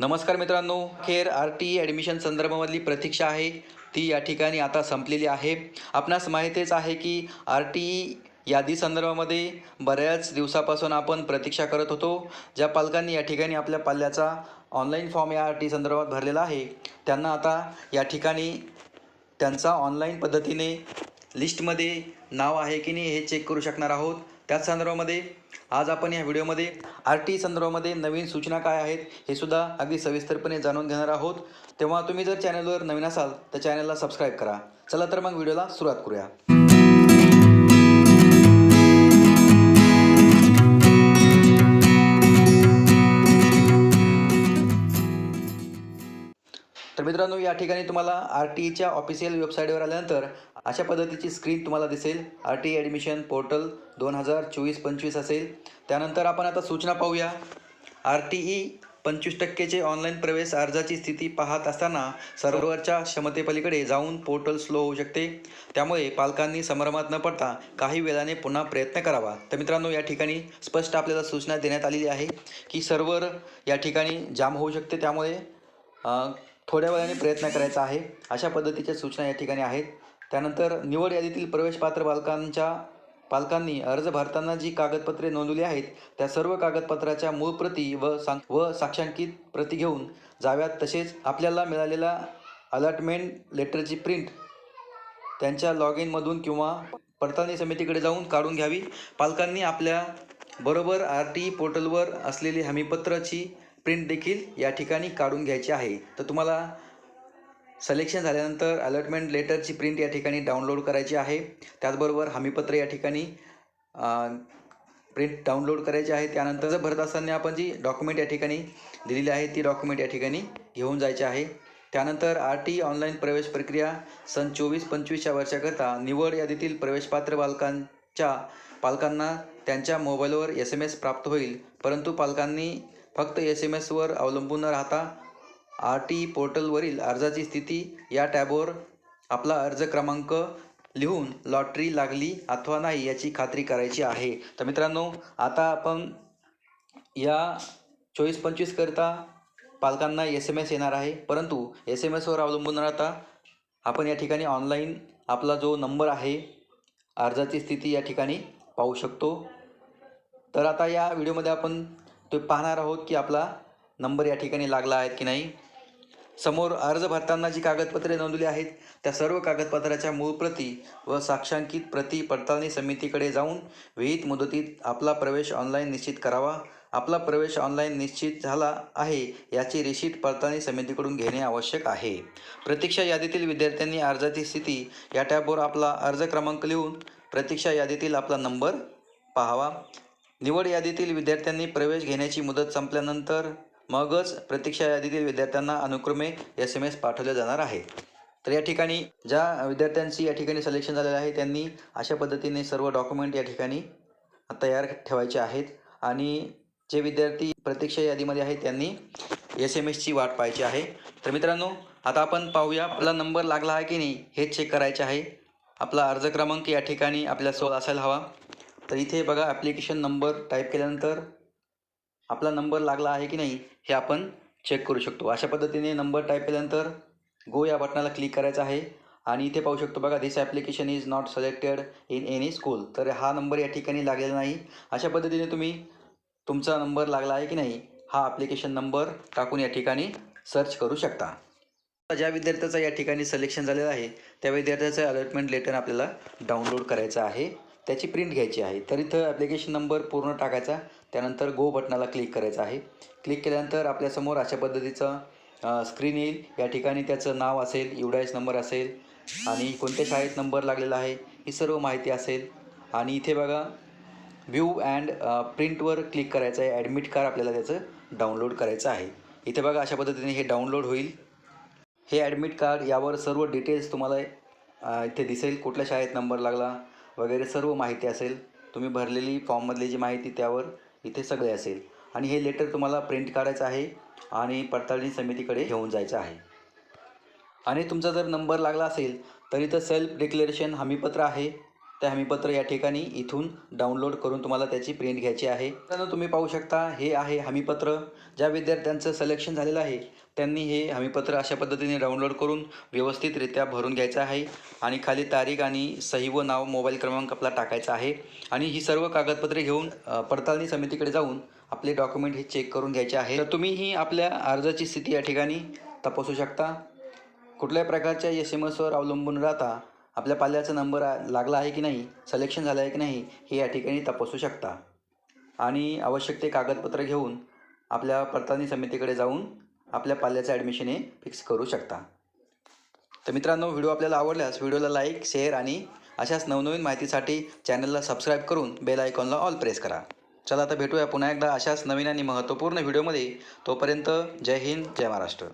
नमस्कार मित्रांनो खेर आर टी ॲडमिशन संदर्भामधली प्रतीक्षा आहे. ती या ठिकाणी आता संपलेली आहे. आपणास माहितीच आहे की आर टी यादी संदर्भामध्ये बऱ्याच दिवसापासून आपण प्रतीक्षा करत होतो. ज्या पालकांनी या ठिकाणी आपल्या पाल्याचा ऑनलाईन फॉर्म या आर टी संदर्भात भरलेला आहे त्यांना आता या ठिकाणी त्यांचा ऑनलाईन पद्धतीने लिस्टमध्ये नाव आहे की नाही हे चेक करू शकणार आहोत. त्याच संदर्भामध्ये आज आपण या व्हिडिओमध्ये आर टी संदर्भामध्ये नवीन सूचना काय आहेत हे सुद्धा अगदी सविस्तरपणे जाणून घेणार आहोत. तेव्हा तुम्ही जर चॅनलवर नवीन असाल तर चॅनलला सबस्क्राईब करा. चला तर मग व्हिडिओला सुरुवात करूया. मित्रांनो या ठिकाणी तुम्हाला आर टी ईच्या ऑफिशियल वेबसाईटवर आल्यानंतर अशा पद्धतीची स्क्रीन तुम्हाला दिसेल. आर टी ॲडमिशन पोर्टल दोन हजार चोवीस पंचवीस असेल. त्यानंतर आपण आता सूचना पाहूया. आर टी ई पंचवीस टक्केचे ऑनलाईन प्रवेश अर्जाची स्थिती पाहत असताना सर्व्हरच्या क्षमतेपलीकडे जाऊन पोर्टल स्लो होऊ शकते. त्यामुळे पालकांनी संभ्रमात न पडता काही वेळाने पुन्हा प्रयत्न करावा. तर मित्रांनो या ठिकाणी स्पष्ट आपल्याला सूचना देण्यात आलेली आहे की सर्व्हर या ठिकाणी जाम होऊ शकते. त्यामुळे थोड्या वेळाने प्रयत्न करायचा आहे. अशा पद्धतीच्या सूचना या ठिकाणी आहेत. त्यानंतर निवड यादीतील प्रवेशपात्र बालकांच्या पालकांनी अर्ज भरताना जी कागदपत्रे नोंदवली आहेत त्या सर्व कागदपत्राच्या मूळ प्रती व सां व साक्षांकित प्रती घेऊन जाव्यात. तसेच आपल्याला मिळालेला अलॉटमेंट लेटरची प्रिंट त्यांच्या लॉग इनमधून किंवा पडताळणी समितीकडे जाऊन काढून घ्यावी. पालकांनी आपल्या बरोबर आर टी पोर्टलवर असलेली हमीपत्राची प्रिंट देखील या ठिकाणी काढून घ्यायची आहे. तर तुम्हाला सलेक्शन झाल्यानंतर अलॉटमेंट लेटरची प्रिंट या ठिकाणी डाउनलोड करायची आहे. त्याचबरोबर हमीपत्र या ठिकाणी प्रिंट डाउनलोड करायची आहे. त्यानंतर जर भरत असताना आपण जी डॉक्युमेंट या ठिकाणी दिलेली आहे ती डॉक्युमेंट या ठिकाणी घेऊन जायची आहे. त्यानंतर आर टी ऑनलाईन प्रवेश प्रक्रिया सन चोवीस पंचवीसच्या वर्षाकरता निवड यादीतील प्रवेशपात्र बालकांच्या पालकांना त्यांच्या मोबाईलवर एस एम एस प्राप्त होईल. परंतु पालकांनी फक्त एस एम एसवर अवलंबून न राहता. आर टी पोर्टलवरील अर्जाची स्थिती या टॅबवर आपला अर्ज क्रमांक लिहून लॉटरी लागली अथवा नाही याची खात्री करायची आहे. तर मित्रांनो आता आपण या चोवीस पंचवीसकरिता पालकांना एस एम एस येणार आहे. परंतु एस एम एसवर अवलंबून राहता आपण या ठिकाणी ऑनलाईन आपला जो नंबर आहे अर्जाची स्थिती या ठिकाणी पाहू शकतो. तर आता या व्हिडिओमध्ये आपण ते पाहणार आहोत की आपला नंबर या ठिकाणी लागला आहे की नाही. समोर अर्ज भरताना जी कागदपत्रे नोंदवली आहेत त्या सर्व कागदपत्राच्या मूळ प्रती व साक्षांकित प्रती पडताळणी समितीकडे जाऊन विहित मुदतीत आपला प्रवेश ऑनलाईन निश्चित करावा. आपला प्रवेश ऑनलाईन निश्चित झाला आहे याची रिशीट पडताळणी समितीकडून घेणे आवश्यक आहे. प्रतीक्षा यादीतील विद्यार्थ्यांनी अर्जाची स्थिती या टॅबवर आपला अर्ज क्रमांक लिहून प्रतीक्षा यादीतील आपला नंबर पाहावा. निवड यादीतील विद्यार्थ्यांनी प्रवेश घेण्याची मुदत संपल्यानंतर मगच प्रतीक्षा यादीतील विद्यार्थ्यांना अनुक्रमे एस एम एस पाठवले जाणार आहे. तर या ठिकाणी ज्या विद्यार्थ्यांची या ठिकाणी सिलेक्शन झालेलं आहे त्यांनी अशा पद्धतीने सर्व डॉक्युमेंट या ठिकाणी तयार ठेवायचे आहेत. आणि जे विद्यार्थी प्रतीक्षा यादीमध्ये आहेत त्यांनी एस एम एसची वाट पाहायची आहे. तर मित्रांनो आता आपण पाहूया आपला नंबर लागला आहे की नाही हे चेक करायचे आहे. आपला अर्ज क्रमांक या ठिकाणी आपल्यासोबत असायला हवा. तर इथे बघा ॲप्लिकेशन नंबर टाईप केल्यानंतर आपला नंबर लागला आहे की नाही हे आपण चेक करू शकतो. अशा पद्धतीने नंबर टाईप केल्यानंतर गो या बटनाला क्लिक करायचं आहे. आणि इथे पाहू शकतो बघा this application is not selected in any school तर हा नंबर या ठिकाणी लागलेला नाही. अशा पद्धतीने तुम्ही तुमचा नंबर लागला आहे की नाही हा ॲप्लिकेशन नंबर टाकून या ठिकाणी सर्च करू शकता. ज्या विद्यार्थ्याचं या ठिकाणी सिलेक्शन झालेलं आहे त्या विद्यार्थ्याचं अलॉटमेंट लेटर आपल्याला डाउनलोड करायचं आहे. त्याची प्रिंट घ्यायची आहे. तर इथं ॲप्लिकेशन नंबर पूर्ण टाकायचा. त्यानंतर गो बटनाला क्लिक करायचं आहे. क्लिक केल्यानंतर आपल्यासमोर अशा पद्धतीचं स्क्रीन येईल. या ठिकाणी त्याचं नाव असेल युडायस नंबर असेल आणि कोणत्या शाळेत नंबर लागलेला आहे ही सर्व माहिती असेल. आणि इथे बघा व्ह्यू अँड प्रिंटवर क्लिक करायचं आहे. ॲडमिट कार्ड आपल्याला त्याचं डाउनलोड करायचं आहे. इथे बघा अशा पद्धतीने हे डाउनलोड होईल. हे ॲडमिट कार्ड यावर सर्व डिटेल्स तुम्हाला इथे दिसेल. कुठल्या शाळेत नंबर लागला वगैरे सर्व माहिती असेल तुम्ही भरलेली फॉर्ममधली जी माहिती त्यावर इथे सगळे असेल. आणि हे लेटर तुम्हाला प्रिंट काढायचं आहे आणि पडताळणी समितीकडे घेऊन जायचं आहे. आणि तुमचा जर नंबर लागला असेल तर इथं सेल्फ डिक्लेरेशन हमीपत्र आहे. ते हमीपत्र या ठिकाणी इथून डाउनलोड करून तुम्हाला त्याची प्रिंट घ्यायची आहे. मित्रांनो तुम्ही पाहू शकता हे आहे हमीपत्र ज्या विद्यार्थ्यांचं सिलेक्शन झालेलं आहे त्यांनी हे हमीपत्र अशा पद्धतीने डाउनलोड करून व्यवस्थितरित्या भरून घ्यायचं आहे आणि खाली तारीख आणि सही व नाव मोबाईल क्रमांक आपला टाकायचा आहे. आणि ही सर्व कागदपत्रे घेऊन पडताळणी समितीकडे जाऊन आपले डॉक्युमेंट हे चेक करून घ्यायचे आहे. तर तुम्हीही आपल्या अर्जाची स्थिती या ठिकाणी तपासू शकता. कुठल्याही प्रकारच्या एस एम एसवर अवलंबून राहता आपल्या पाल्याचा नंबर लागला आहे की नाही सलेक्शन झालं आहे की नाही हे या ठिकाणी तपासू शकता. आणि आवश्यक ते कागदपत्र घेऊन आपल्या पडताळणी समितीकडे जाऊन आपल्या पाल्याचं ॲडमिशन हे फिक्स करू शकता. तर मित्रांनो व्हिडिओ आपल्याला आवडल्यास व्हिडिओला लाईक शेअर आणि अशाच नवनवीन माहितीसाठी चॅनलला सबस्क्राईब करून बेल आयकॉनला ऑल प्रेस करा. चला आता भेटूया पुन्हा एकदा अशाच नवीन आणि महत्त्वपूर्ण व्हिडिओमध्ये. तोपर्यंत जय हिंद जय महाराष्ट्र.